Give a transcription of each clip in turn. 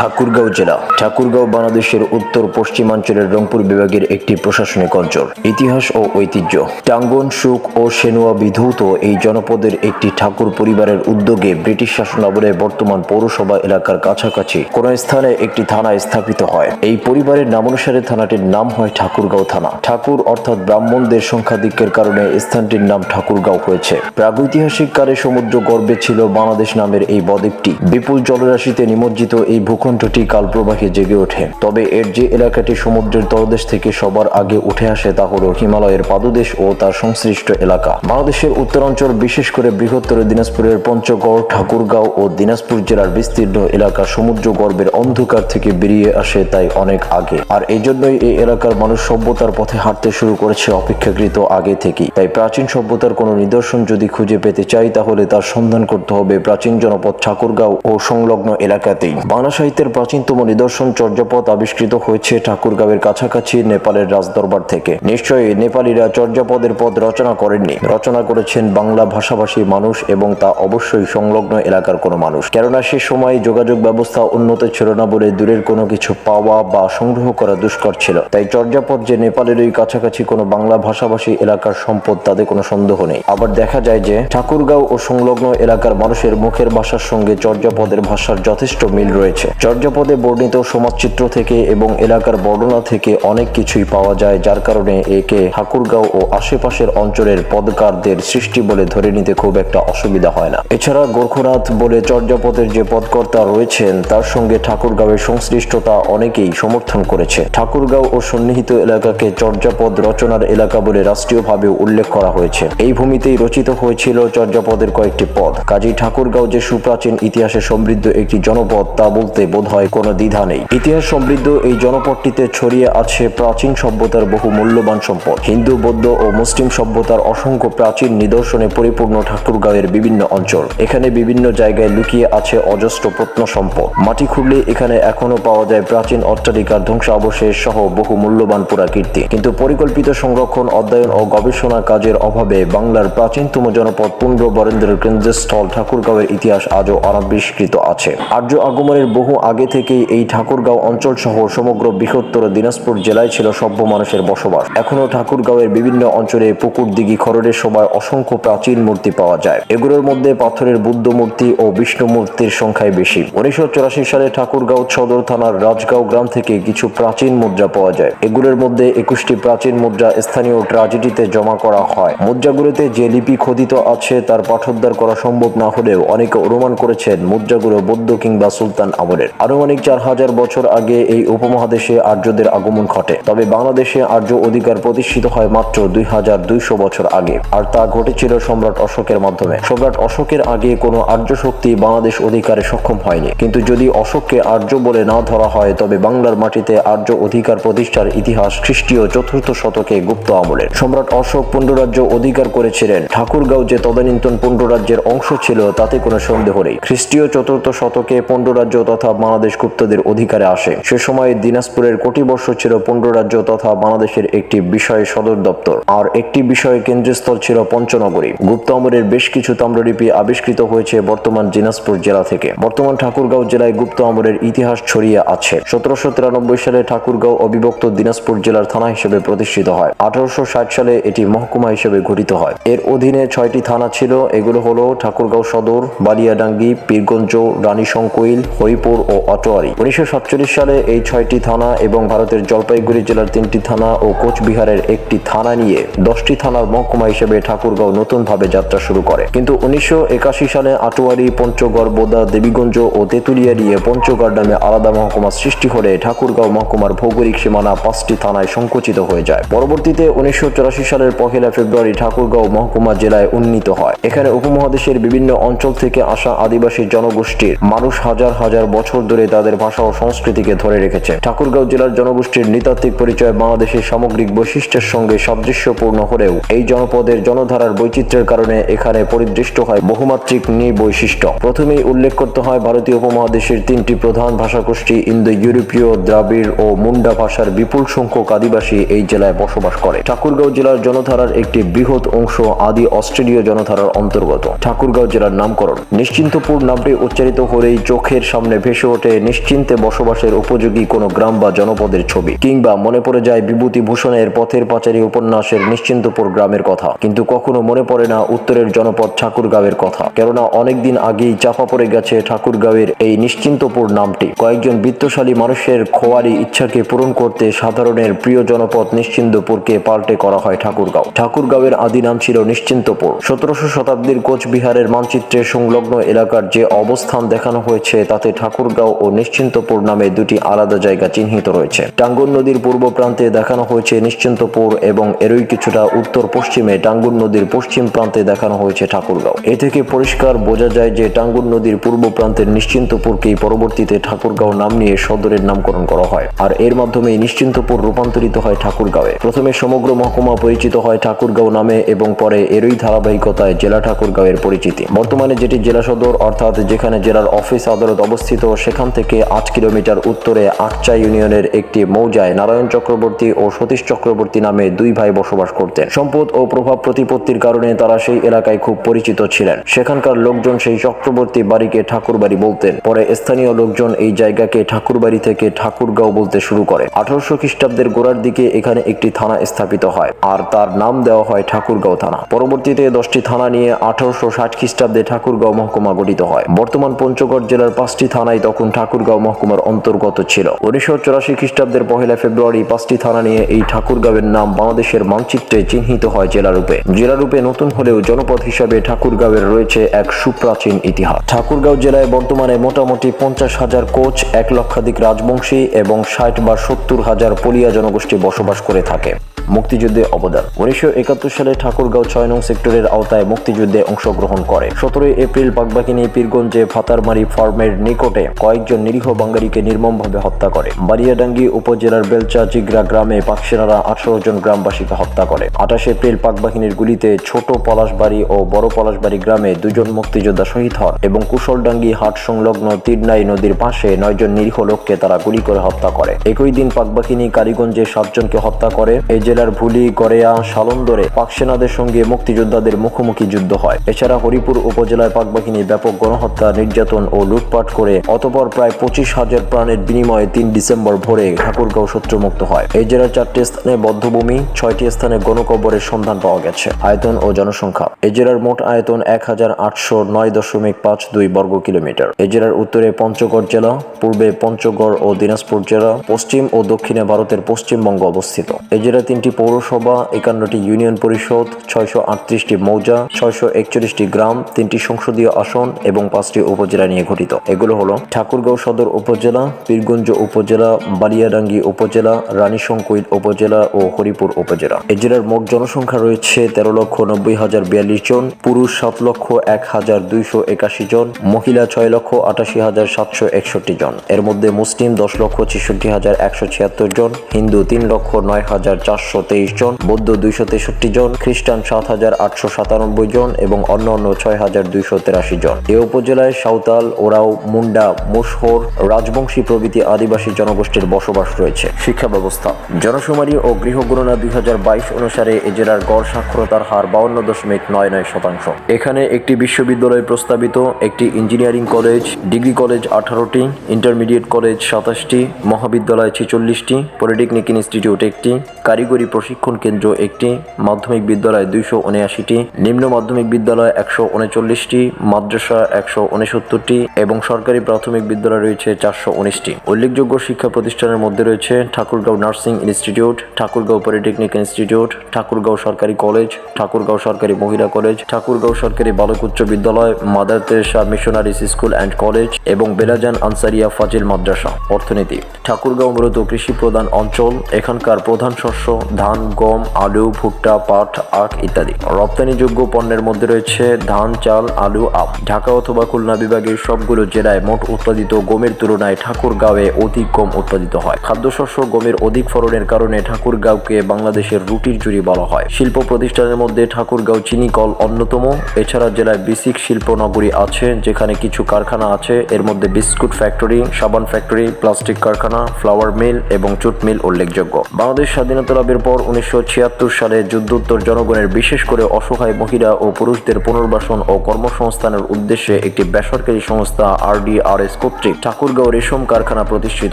ঠাকুরগাঁও জেলা। ঠাকুরগাঁও বাংলাদেশের উত্তর পশ্চিমাঞ্চলের রংপুর বিভাগের একটি প্রশাসনিক অঞ্চল। ইতিহাস ও ঐতিহ্য। টাঙ্গন সুক ও সেনুয়া বিধৌত এই জনপদের একটি ঠাকুর পরিবারের উদ্যোগে ব্রিটিশ শাসনামলে বর্তমান পৌরসভা এলাকার কাছাকাছি কোন স্থানে একটি থানা স্থাপিত হয়। এই পরিবারের নামানুসারে থানাটির নাম হয় ঠাকুরগাঁও থানা। ঠাকুর অর্থাৎ ব্রাহ্মণদের সংখ্যাধিক্যের কারণে স্থানটির নাম ঠাকুরগাঁও হয়েছে। প্রাগৈতিহাসিক কালে সমুদ্র গর্বে ছিল বাংলাদেশ নামের এই বদ্বীপটি। বিপুল জলরাশিতে নিমজ্জিত এই ভূখণ্ডটি কালপ্রবাহে জেগে ওঠে। তবে এর যে এলাকাটি সমুদ্রের তলদেশ থেকে সবার আগে উঠে আসে তা হল হিমালয়ের পাদদেশ ও তার সংশ্লিষ্ট এলাকা। বাংলাদেশের উত্তরাঞ্চল, বিশেষ করে বৃহত্তর দিনাজপুরের পঞ্চগড়, ঠাকুরগাঁও ও দিনাজপুর জেলার বিস্তীর্ণ এলাকা সমুদ্র গর্ভের অন্ধকার থেকে বেরিয়ে আসে তাই অনেক আগে। আর এই জন্যই এই এলাকার মানুষ সভ্যতার পথে হাঁটতে শুরু করেছে অপেক্ষাকৃত আগে থেকেই। তাই প্রাচীন সভ্যতার কোনো নিদর্শন যদি খুঁজে পেতে চাই, তাহলে তার সন্ধান করতে হবে প্রাচীন জনপদ ঠাকুরগাঁও ও সংলগ্ন এলাকাতেই। বাংলা সাহিত্যের প্রাচীনতম নিদর্শন চর্যাপদ আবিষ্কৃত হয়েছে ঠাকুরগাঁওয়ের কাছাকাছি নেপালের রাজদরবার থেকে। নিশ্চয়ই নেপালিরা চর্যাপদের পদ রচনা করেননি। রচনা করেছেন বাংলা ভাষাভাষী মানুষ এবং তা অবশ্যই সংলগ্ন এলাকার কোনো মানুষ। কেননা সে সময় যোগাযোগ ব্যবস্থা উন্নত ছিল না বলে দূরের কোনো কিছু পাওয়া বা সংগ্রহ করা দুষ্কর ছিল। তাই চর্যাপদ যে নেপালের ওই কাছাকাছি কোনো বাংলা ভাষাভাষী এলাকার সম্পদ তাতে কোনো সন্দেহ নেই। আবার দেখা যায় যে ঠাকুরগাঁও ও সংলগ্ন এলাকার মানুষের মুখের ভাষার সঙ্গে চর্যাপদের ভাষার যথেষ্ট মিল রয়েছে। চর্যাপদে বর্ণিত সমাজচিত্র থেকে এবং এলাকার বর্ণনা থেকে অনেক কিছুই পাওয়া যায়, যার কারণে একে ঠাকুরগাঁও ও আশেপাশের অঞ্চলের পদকারদের সৃষ্টি বলে ধরে নিতে খুব একটা অসুবিধা হয় না। এছাড়া গোরখনাথ বলে চর্যাপদের যে পদকর্তা রয়েছেন, তার সঙ্গে ঠাকুরগাঁওয়ের সংশ্লিষ্টতা অনেকেই সমর্থন করেছে। ঠাকুরগাঁও ও সন্নিহিত এলাকাকে চর্যাপদ রচনার এলাকা বলে রাষ্ট্রীয়ভাবে উল্লেখ করা হয়েছে। এই ভূমিতেই রচিত হয়েছিল চর্যাপদের কয়েকটি পদ। কাজী ঠাকুরগাঁও যে সুপ্রাচীন ইতিহাসে সমৃদ্ধ একটি জনপদ তা বলতে বোধ হয়, কোনো দ্বিধা নেই। ইতিহাস সমৃদ্ধ, এই জনপদটিতে ছড়িয়ে আছে প্রাচীন সভ্যতার বহু মূল্যবান সম্পদ। হিন্দু, বৌদ্ধ ও মুসলিম সভ্যতার অসংখ্য প্রাচীন নিদর্শনে পরিপূর্ণ ঠাকুরগাঁওয়ের বিভিন্ন অঞ্চল। এখানে বিভিন্ন জায়গায় লুকিয়ে আছে অজস্র প্রত্ন সম্পদ। মাটি খুঁড়লে এখানে এখনও পাওয়া যায় প্রাচীন অট্টালিকার ধ্বংসাবশেষ সহ বহু মূল্যবান পুরাকীর্তি। কিন্তু পরিকল্পিত সংরক্ষণ, অধ্যয়ন ও গবেষণা কাজের অভাবে বাংলার প্রাচীনতম জনপদ পুণ্ড বরেন্দ্রের কেন্দ্রস্থল ঠাকুরগাঁওয়ের ইতিহাস আজও অনাবিষ্কৃত আছে। আর্য আগমনের বহু আগে থেকেই এই ঠাকুরগাঁও অঞ্চল সহ সমগ্র বৃহত্তর দিনাজপুর জেলায় ছিল সভ্য মানুষের বসবাস। এখনও ঠাকুরগাঁওয়ের বিভিন্ন অঞ্চলে পুকুর দিঘি খররের সময় অসংখ্য প্রাচীন মূর্তি পাওয়া যায়। এগুলোর মধ্যে পাথরের বুদ্ধ মূর্তি ও বিষ্ণু মূর্তির সংখ্যাই বেশি। উনিশশো সালে ঠাকুরগাঁও সদর থানার রাজগাঁও গ্রাম থেকে কিছু প্রাচীন মুদ্রা পাওয়া যায়। এগুলোর মধ্যে একুশটি প্রাচীন মুদ্রা স্থানীয় ট্রাজেডিতে জমা করা হয়। মুদ্রাগুলোতে যে লিপি খোদিত আছে, তার পাঠোদ্ধার করা সম্ভব না হলেও অনেকে অনুমান করেছেন মুদ্রাগুলো বৌদ্ধ কিংবা সুলতান আমলের। আনুমানিক চার হাজার বছর আগে এই উপমহাদেশে আর্যদের আগমন ঘটে। তবে বাংলাদেশে আর্য অধিকার প্রতিষ্ঠিত হয় মাত্র দুই হাজার দুইশো বছর আগে। আর তা ঘটেছিল সম্রাট অশোকের মাধ্যমে। সম্রাট অশোকের আগে কোনো আর্য শক্তি বাংলাদেশ অধিকারে সক্ষম হয়নি। কিন্তু যদি অশোককে আর্য বলে না ধরা হয়, তবে বাংলার মাটিতে আর্য অধিকার প্রতিষ্ঠার ইতিহাস খ্রিস্টীয় চতুর্থ শতকে গুপ্ত আমলের সম্রাট অশোক পুণ্ডরাজ্য অধিকার করেছিলেন। ঠাকুরগাঁও যে তদানীন্তন পুণ্ডরাজ্যের অংশ ছিল, তাতে কোনো সন্দেহ নেই। খ্রিস্টীয় চতুর্থ শতকে পুণ্ডরাজ্য তথা বাংলাদেশ গুপ্তদের অধিকারে আসে। সে সময় দিনাজপুরের কোটি বর্ষ ছিল পুণ্ডরাজ্য তথা বাংলাদেশের একটি বিষয় সদর দপ্তর। আর একটি বিষয়ে কেন্দ্রস্থল ছিল পঞ্চনগরী। গুপ্ত আমলের বেশ কিছু তাম্রলিপি আবিষ্কৃত হয়েছে বর্তমান দিনাজপুর জেলা থেকে। বর্তমান ঠাকুরগাঁও জেলায় গুপ্ত আমলের ইতিহাস ছড়িয়ে আছে। সতেরোশো তিরানব্বই সালে ঠাকুরগাঁও অবিভক্ত দিনাজপুর জেলার থানা হিসেবে প্রতিষ্ঠিত হয়। আঠারোশো ষাট সালে এটি মহকুমা হিসেবে গঠিত হয়। এর অধীনে ছয়টি থানা ছিল। এগুলো হলো ঠাকুরগাঁও সদর, বালিয়াডাঙ্গি, পীরগঞ্জ, রানীশঙ্কইল, হরিপুর ও অটোয়ারি। উনিশশো সাতচল্লিশ সালে এই ছয়টি থানা এবং ভারতের জলপাইগুড়ি জেলার তিনটি থানা ও কোচবিহারের একটি থানা নিয়ে দশটি থানার মহকুমা হিসেবে ঠাকুরগাঁও নতুনভাবে যাত্রা শুরু করে। কিন্তু উনিশশো একাশি সালে আটোয়ারি, পঞ্চগড়, বোদা, দেবীগঞ্জ ও তেঁতুলিয়া নিয়ে পঞ্চগড় নামে আলাদা মহকুমা সৃষ্টি হলে ঠাকুরগাঁও মহকুমার ভৌগোলিক সীমানা পাঁচটি থানায় সংকুচিত হয়ে যায়। পরবর্তীতে উনিশশো সালের পহেলা ফেব্রুয়ারি ঠাকুরগাঁও মহকুমা জেলায় উন্নীত হয়। এখানে উপমহাদেশের বিভিন্ন অঞ্চল থেকে আসা আদিবাসী জনগোষ্ঠীর মানুষ হাজার হাজার বছর ধরে তাদের ভাষা ও সংস্কৃতিকে ধরে রেখেছে। ঠাকুরগাঁও জেলার জনগোষ্ঠীর নৃতাত্ত্বিক পরিচয় বাংলাদেশের সামগ্রিক বৈশিষ্ট্যের সঙ্গে সাদৃশ্যপূর্ণ হলেও এই জনপদের জনধারার বৈচিত্র্যের কারণে এখানে পরিদৃষ্ট হয় বহুমাত্রিক বৈশিষ্ট্য প্রথমেই উল্লেখ করতে হয় ভারতীয় উপমহাদেশের তিনটি প্রধান ভাষাগোষ্ঠী ইন্দো ইউরোপীয় দ্রাবিড় ও মুন্ডা ভাষার বিপুল সংখ্যক আদিবাসী এই জেলায় বসবাস করে। ঠাকুরগাঁও জেলার জনধারার একটি বৃহৎ অংশ আদি অস্ট্রেলীয় জনধারার অন্তর্গত। ঠাকুরগাঁও জেলার নামকরণ। নিশ্চিন্তপুর নামটি উচ্চারিত হলেই চোখের সামনে ভেসে ওঠে নিশ্চিন্তে বসবাসের উপযোগী কোনো গ্রাম বা জনপদের ছবি। কিংবা মনে পড়ে যায় বিভূতি ভূষণের পথের পাচারী উপন্যাসের নিশ্চিন্তপুর গ্রামের কথা। কিন্তু কখনো মনে পড়ে না উত্তরের জনপদ ঠাকুরগাঁওয়ের কথা। কেননা অনেকদিন আগেই চাপা পড়ে গেছে ঠাকুরগাঁওয়ের এই নিশ্চিন্তপুর নামটি। কয়েকজন বিত্তশালী মানুষের খোয়ারি ইচ্ছাকে পূরণ করতে সাধারণের প্রিয় জনপদ নিশ্চিন্তপুরকে পাল্টে করা হয় ঠাকুরগাঁও। ঠাকুরগাঁওয়ের আদি নাম ছিল নিশ্চিন্তপুর। সতেরোশো শতাব্দীর কোচবিহারের মানচিত্রে সংলগ্ন এলাকার যে অবস্থান দেখানো হয়েছে তাতে ঠাকুরগাঁও ও নিশ্চিন্তপুর নামে দুটি আলাদা জায়গা চিহ্নিত রয়েছে। টাঙ্গুন নদীর পূর্ব প্রান্তে দেখানো হয়েছে নিশ্চিন্তপুর এবং এরই কিছুটা উত্তর পশ্চিমে টাঙ্গুন নদীর পশ্চিম প্রান্তে দেখানো হয়েছে ঠাকুরগাঁও। এ থেকে পরিষ্কার বোঝা যায় যে টাঙ্গুন নদীর পূর্ব প্রান্তের নিশ্চিন্তপুরকেই পরবর্তীতে ঠাকুরগাঁও নাম নিয়ে সদরের নামকরণ করা হয়। আর এর মাধ্যমে নিশ্চিন্তপুর রূপান্তরিত হয় ঠাকুরগাঁওয়ে। প্রথমে সমগ্র মহকুমা পরিচিত হয় ঠাকুরগাঁও নামে এবং পরে এরই ধারাবাহিকতায় জেলা ঠাকুরগাঁওয়ের পরিচিতি। বর্তমানে যেটি জেলা সদর, অর্থাৎ যেখানে জেলার অফিস আদালত অবস্থিত সেখান থেকে আট কিলোমিটার উত্তরে আকচা ইউনিয়নের একটি মৌজায় নারায়ণ চক্রবর্তী ও সতীশ চক্রবর্তী নামে দুই ভাই বসবাস করতেন। সম্পদ ও প্রভাব প্রতিপত্তির কারণে তারা সেই এলাকায় খুব পরিচিত ছিলেন। সেখানকার লোকজন সেই চক্রবর্তী বাড়িকে ঠাকুরবাড়ি বলতেন। পরে স্থানীয় লোকজন এই জায়গাকে ঠাকুরবাড়ি থেকে ঠাকুরগাঁও বলতে শুরু করে। আঠারোশো খ্রিস্টাব্দের গোড়ার দিকে এখানে একটি থানা স্থাপিত হয় আর তার নাম দেওয়া হয় ঠাকুরগাঁও থানা। পরবর্তীতে দশটি থানা নিয়ে আঠারোশো ষাট খ্রিস্টাব্দে ঠাকুরগাঁও মহকুমা গঠিত হয়। বর্তমান পঞ্চগড় জেলার পাঁচটি থানাই তখন ঠাকুরগাঁও মহকুমার অন্তর্গত ছিল। উনিশশো চুরাশি খ্রিস্টাব্দের পহেলা ফেব্রুয়ারি পাঁচটি থানা নিয়ে এই ঠাকুরগাঁওয়ের নাম বাংলাদেশের মানচিত্রে চিহ্নিত হয় জেলারূপে। জেলারূপে নতুন হলেও জনপদ হিসাবে ঠাকুরগাঁওয়ের রয়েছে এক সুপ্রাচীন ইতিহাস। ঠাকুরগাঁও জেলায় বর্তমানে মোটামুটি পঞ্চাশ হাজার কোচ, এক লক্ষাধিক রাজবংশী এবং ষাট বা সত্তর হাজার পলিয়া জনগোষ্ঠী বসবাস করে থাকে। মুক্তিযুদ্ধে অবদান। উনিশশো একাত্তর সালে ঠাকুরগাঁও ছয় নং সেক্টরের আওতায় মুক্তিযুদ্ধে অংশগ্রহণ করে। সতেরোই এপ্রিল পাকবাকিনী পীরগঞ্জে ভাতারমারি ফার্মের নিকটে কয়েকজন নিরীহ বাঙালিকে নির্মমভাবে হত্যা করে। বারিয়াডাঙ্গি উপজেলার বেলচা জিগরা গ্রামে পাকসেনারা আঠারো জন গ্রামবাসীকে হত্যা করে। আঠাশ এপ্রিল পাকবাহিনীর গুলিতে ছোট পলাশবাড়ি ও বড় পলাশবাড়ি গ্রামে দুজন মুক্তিযোদ্ধা শহীদ হন এবং কুশলডাঙ্গি হাট সংলগ্ন তিরনাই নদীর পাশে নয়জন নিরীহ লোককে তারা গুলি করে হত্যা করে। একই দিন পাকবাহিনী কারিগঞ্জে সাতজনকে হত্যা করে। এই জেলার ভুলি, গড়েয়া, সালন্দরে পাক সেনাদের সঙ্গে মুক্তিযোদ্ধাদের মুখোমুখি যুদ্ধ হয়। এছাড়া হরিপুর উপজেলায় পাকবাহিনী ব্যাপক গণহত্যা, নির্যাতন ও লুটপাট করে অতপর প্রায় পঁচিশ হাজার প্রাণের বিনিময়ে তিন ডিসেম্বর ভোরে ঠাকুরগাঁও শত্রুমুক্ত হয়। এই জেলার চারটি স্থানে বদ্ধভূমি, ছয়টি স্থানে গণকবরের সন্ধান পাওয়া গেছে। আয়তন ও জনসংখ্যা। এই জেলার মোট আয়তন এক হাজার আটশো নয় দশমিক পাঁচ দুই বর্গ কিলোমিটার। এই জেলার উত্তরে পঞ্চগড় জেলা, পূর্বে পঞ্চগড় ও দিনাজপুর জেলা, পশ্চিম ও দক্ষিণে ভারতের পশ্চিমবঙ্গ অবস্থিত। এই জেলার তিনটি পৌরসভা, একান্নটি ইউনিয়ন পরিষদ, ছয়শো আটত্রিশটি মৌজা, ছয়শো একচল্লিশটি গ্রাম, তিনটি সংসদীয় আসন এবং পাঁচটি উপজেলা নিয়ে গঠিত। এগুলো হলো ঠাকুরগাঁও সদর উপজেলা, পীরগঞ্জ উপজেলা, বালিয়াডাঙ্গি উপজেলা, রানীশঙ্কৈল উপজেলা ও হরিপুর উপজেলা। এই জেলার মোট জনসংখ্যা রয়েছে তেরো লক্ষ নব্বই হাজার বিয়াল্লিশ জন, পুরুষ সাত লক্ষ এক হাজার দুইশো একাশি জন, মহিলা ছয় লক্ষ আটাশি হাজার সাতশো একষট্টি জন। এর মধ্যে মুসলিম দশ লক্ষ ছেষট্টি হাজার একশো ছিয়াত্তর জন, হিন্দু তিন লক্ষ নয় হাজার চারশো তেইশ জন, বৌদ্ধ দুইশো তেষট্টি জন, খ্রিস্টান সাত হাজার আটশো সাতানব্বই জন এবং অন্যান্য ছয় হাজার দুইশো তেরাশি জন। এ উপজেলায় সাঁওতাল, ওরাও, মুন্ডা মুশহর, রাজবংশী প্রভৃতি আদিবাসী জনগোষ্ঠীর বসবাস রয়েছে। শিক্ষা ব্যবস্থা জনশুমারি ও গৃহগণনা দুই হাজার বাইশ অনুসারে এ জেলার গড় সাক্ষরতার হার বাউন্ন দশমিক নয় নয় শতাংশ। এখানে একটি বিশ্ববিদ্যালয় প্রস্তাবিত, একটি ইঞ্জিনিয়ারিং কলেজ, ডিগ্রি কলেজ আঠারোটি, ইন্টারমিডিয়েট কলেজ সাতাশটি, মহাবিদ্যালয় ছেচল্লিশটি, পলিটেকনিক ইনস্টিটিউট একটি, কারিগরি প্রশিক্ষণ কেন্দ্র একটি, মাধ্যমিক বিদ্যালয় দুইশো উনআশিটি, নিম্ন মাধ্যমিক বিদ্যালয় একশো উনচল্লিশটি, মাদ্রাসা একশো উনসত্তরটি এবং সরকারি প্রাথমিক বিদ্যালয় রয়েছে চারশো উনিশটি। উল্লেখযোগ্য শিক্ষা প্রতিষ্ঠানের মধ্যে রয়েছে Thakurgaon nursing institute, Thakurgaon polytechnic institute, Thakurgaon সরকারি কলেজ, ঠাকুরগাঁও সরকারি মহিলা কলেজ, ঠাকুরগাঁও সরকারি বালক উচ্চ বিদ্যালয়, Mother Teresa missionaries school and college এবং বেলাজান আনসারিয়া ফাজিল মাদ্রাসা, অর্থনীতি। ঠাকুরগাঁও মূলত কৃষি প্রধান অঞ্চল, এখানকার প্রধান শস্য, ধান, গম, আলু, ভুট্টা, পাট, আখ ইত্যাদি। রপ্তানিযোগ্য পণ্যের মধ্যে রয়েছে ধান, চাল, আলু আপ ঢাকা অথবা খুলনা বিভাগের সবগুলো জেলায় মোট উৎপাদিত গমের তুলনায় ঠাকুরগাঁওয়ে অধিক গম উৎপাদিত হয়। খাদ্যশস্য গমের অধিক ফলনের কারণে ঠাকুরগাঁওকে বাংলাদেশের রুটির জুড়ি বলা হয়। শিল্প প্রতিষ্ঠানের মধ্যে ঠাকুরগাঁও চিনিকল অন্যতম। এছাড়া জেলায় বেসিক শিল্প নগরী আছে, যেখানে কিছু কারখানা আছে। এর মধ্যে বিস্কুট ফ্যাক্টরি, সাবান ফ্যাক্টরি, প্লাস্টিক কারখানা, ফ্লাওয়ার মিল এবং জুট মিল উল্লেখযোগ্য। বাংলাদেশ স্বাধীনতা লাভের পর উনিশশো ছিয়াত্তর সালে যুদ্ধোত্তর জনগণের বিশেষ করে অসহায় মহিলা ও পুরুষদের পুনর্বাসন ও কর্মসংস্থানের উদ্দেশ্যে একটি বেসরকারি সংস্থা, আরডিআরএস কর্তৃক ঠাকুরগাঁও রেশম কারখানা প্রতিষ্ঠিত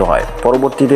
হয়। পরবর্তীতে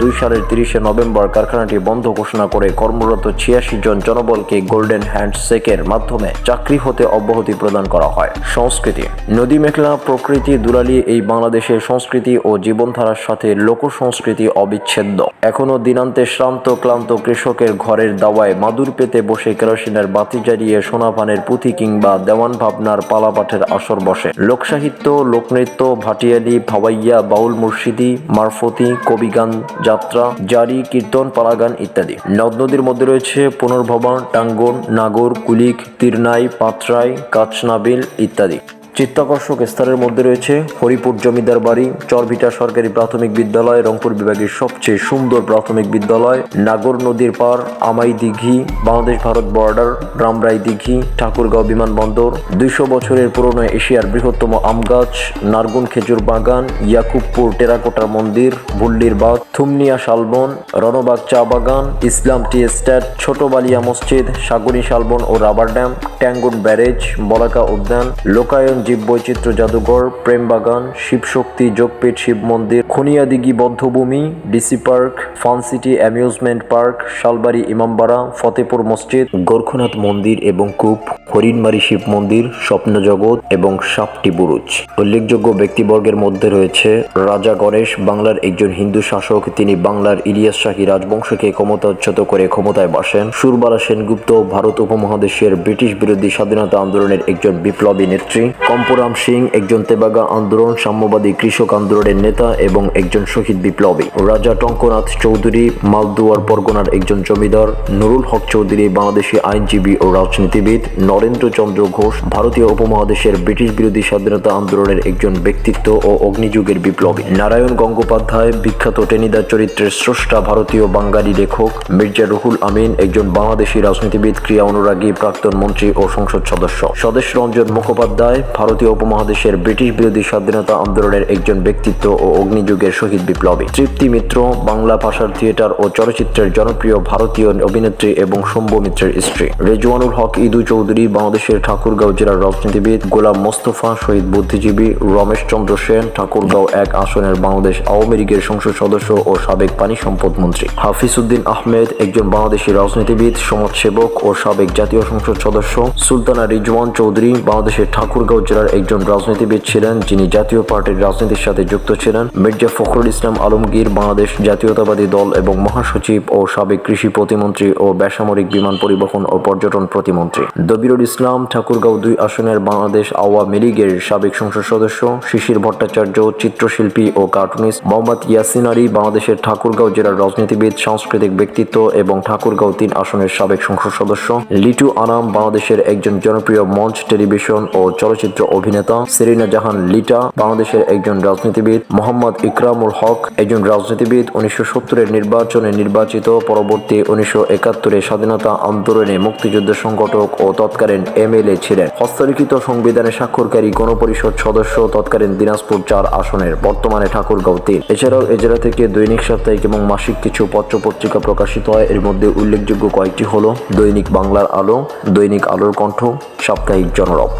দুই সালের তিরিশে নভেম্বর কারখানাটি বন্ধ ঘোষণা করে কর্মরত ছিয়াশি জন জনবলকে গোল্ডেন হ্যান্ডশেকের মাধ্যমে চাকরি হতে অব্যাহতি প্রদান করা হয়। সংস্কৃতি। নদী মেঘলা প্রকৃতি দুলালি এই বাংলাদেশের সংস্কৃতি ও জীবনধারার সাথে লোক সংস্কৃতি অবিচ্ছেদ্য। এখনও দিনান্তে শ্রান্ত ক্লান্ত কৃষকের ঘরের দাওয়ায় মাদুর পেতে বসে কেরোসিনের বাতি জ্বালিয়ে সোনাপানের পুঁথি কিংবা দেওয়ান ভাবনার পালাপাঠের আসর বসে। লোকসাহিত্য, লোকনৃত্য ভাটিয়ালি ভাওয়াইয়া, বাউল মুর্শিদি, মারফতি, কবিগান, যাত্রা, জারি, কীর্তন, পালাগান ইত্যাদি। নদ নদীর মধ্যে রয়েছে পুনর্ভবন, টাঙ্গন, নাগর, কুলিক, তিরনাই, পাত্রাই, কাচনাবিল ইত্যাদি। চিত্তাকর্ষক স্তরের মধ্যে রয়েছে হরিপুর জমিদার বাড়ি, চরভিটা সরকারি প্রাথমিক বিদ্যালয়, রংপুর বিভাগের সবচেয়ে সুন্দর প্রাথমিক বিদ্যালয়, নাগর নদীর পার, আমাই দিঘি, বাংলাদেশ ভারত বর্ডার, রামরাই দিঘি, ঠাকুরগাঁও বিমানবন্দর দুইশো বছরের পুরনো এশিয়ার বৃহত্তম আম গাছ, নারগুন খেজুর বাগান, ইয়াকুবপুর টেরাকোটার মন্দির বুল্লির বাগ থুমনিয়া শালবন, রণবাগ চা বাগান, ইসলাম টি এস্টেট, ছোট বালিয়া মসজিদ সাগরী শালবন ও rubber dam, Tangon barrage Balaka উদ্যান, লোকায়ন জীব বৈচিত্র্য, জাদুঘর, প্রেম বাগান শিবশক্তি যোগপীঠ, শিব মন্দির Khuniadighi বদ্ধভূমি, DC park, fun city amusement park, Shalbari Imambara, Fatehpur মসজিদ, গোরখনাথ মন্দির এবং কূপ হরিণমারি শিব মন্দির, স্বপ্নজগৎ এবং সাপটি বুরুজ। উল্লেখযোগ্য ব্যক্তিবর্গের মধ্যে রয়েছে রাজা গণেশ, বাংলার একজন হিন্দু শাসক, তিনি বাংলার ইলিয়াস শাহী রাজবংশকে ক্ষমতাচ্যুত করে ক্ষমতায় বসেন। সুরবালা সেনগুপ্ত ভারত উপমহাদেশের ব্রিটিশ বিরোধী স্বাধীনতা আন্দোলনের একজন বিপ্লবী নেত্রী। কম্পুরাম সিং, একজন তেবাগা আন্দোলন, সাম্যবাদী কৃষক আন্দোলনের নেতা এবং একজন শহীদ বিপ্লবী। রাজা টঙ্কনাথ চৌধুরী, মালদুয়ার পরগনার একজন জমিদার, নুরুল হক চৌধুরী, বাংলাদেশি আইনজীবী ও রাজনীতিবিদ, নরেন্দ্র চন্দ্র ঘোষ, ভারতীয় উপমহাদেশের ব্রিটিশ বিরোধী স্বাধীনতা আন্দোলনের একজন ব্যক্তিত্ব ও অগ্নিযুগের বিপ্লবী। নারায়ণ গঙ্গোপাধ্যায়, বিখ্যাত টেনিদার চরিত্রের স্রষ্টা, ভারতীয় বাঙালি লেখক, মির্জা রুহুল আমিন, একজন বাংলাদেশি রাজনীতিবিদ ক্রিয়া অনুরাগী, প্রাক্তন মন্ত্রী ও সংসদ সদস্য। স্বদেশ রঞ্জন মুখোপাধ্যায় ভারতীয় উপমহাদেশের ব্রিটিশ বিরোধী স্বাধীনতা আন্দোলনের একজন ব্যক্তিত্ব ও অগ্নিযুগের শহীদ বিপ্লবী। তৃপ্তি মিত্র, বাংলা ভাষার থিয়েটার ও চলচ্চিত্রের জনপ্রিয় ভারতীয় অভিনেত্রী এবং শম্ভু মিত্রের স্ত্রী। রেজওয়ানুল হক, ইদু চৌধুরী, বাংলাদেশের ঠাকুরগাঁও জেলার রাজনীতিবিদ, গোলাম মোস্তফা, শহীদ বুদ্ধিজীবী রমেশ চন্দ্র সেন, ঠাকুরগাঁও এক আসনের বাংলাদেশ আওয়ামী লীগের সংসদ সদস্য ও সাবেক পানি সম্পদ মন্ত্রী। হাফিজউদ্দিন আহমেদ, একজন বাংলাদেশি রাজনীতিবিদ, সমাজসেবক ও সাবেক জাতীয় সংসদ সদস্য। সুলতানা রিজওয়ান চৌধুরী, বাংলাদেশের ঠাকুরগাঁও জেলার একজন রাজনীতিবিদ ছিলেন, যিনি জাতীয় পার্টির রাজনীতির সাথে যুক্ত ছিলেন। মির্জা ফখরুল ইসলাম আলমগীর, বাংলাদেশ জাতীয়তাবাদী দল এবং মহাসচিব ও সাবেক কৃষি প্রতিমন্ত্রী ও বেসামরিক বিমান পরিবহন ও পর্যটন প্রতিমন্ত্রী। দবিরুল ইসলাম ঠাকুরগাঁও দুই আসনের বাংলাদেশ আওয়ামী লীগের সাবেক সংসদ সদস্য, শিশির ভট্টাচার্য, চিত্রশিল্পী ও কার্টুনিস্ট মোহাম্মদ ইয়াসিন আলী, বাংলাদেশের ঠাকুরগাঁও জেলার রাজনীতিবিদ, সাংস্কৃতিক ব্যক্তিত্ব এবং ঠাকুরগাঁও তিন আসনের সাবেক সংসদ সদস্য। লিটু আনাম, বাংলাদেশের একজন জনপ্রিয় মঞ্চ, টেলিভিশন ও চলচ্চিত্র অভিনেতা সেরিনা জাহান লিটা, বাংলাদেশের একজন রাজনীতিবিদ মোহাম্মদ ইকরামুল হক, একজন রাজনীতিবিদ উনিশশো সত্তরের নির্বাচনে নির্বাচিত, পরবর্তী উনিশশো একাত্তরের স্বাধীনতা আন্দোলনে মুক্তিযুদ্ধ সংগঠক ও তৎকালীন এমএলএ ছিলেন। হস্তলিখিত সংবিধানে স্বাক্ষরকারী গণপরিষদ সদস্য তৎকালীন দিনাজপুর চার আসনের বর্তমানে ঠাকুরগাঁও তিন। এছাড়াও এ জেলা থেকে দৈনিক সাপ্তাহিক এবং মাসিক কিছু পত্র পত্রিকা প্রকাশিত হয়। এর মধ্যে উল্লেখযোগ্য কয়েকটি হলো দৈনিক বাংলার আলো, দৈনিক আলোর কণ্ঠ, সাপ্তাহিক জনরব।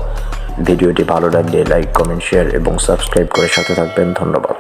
ভিডিওটি ভালো লাগলে লাইক কমেন্ট শেয়ার এবং সাবস্ক্রাইব করে সাথে থাকবেন। ধন্যবাদ।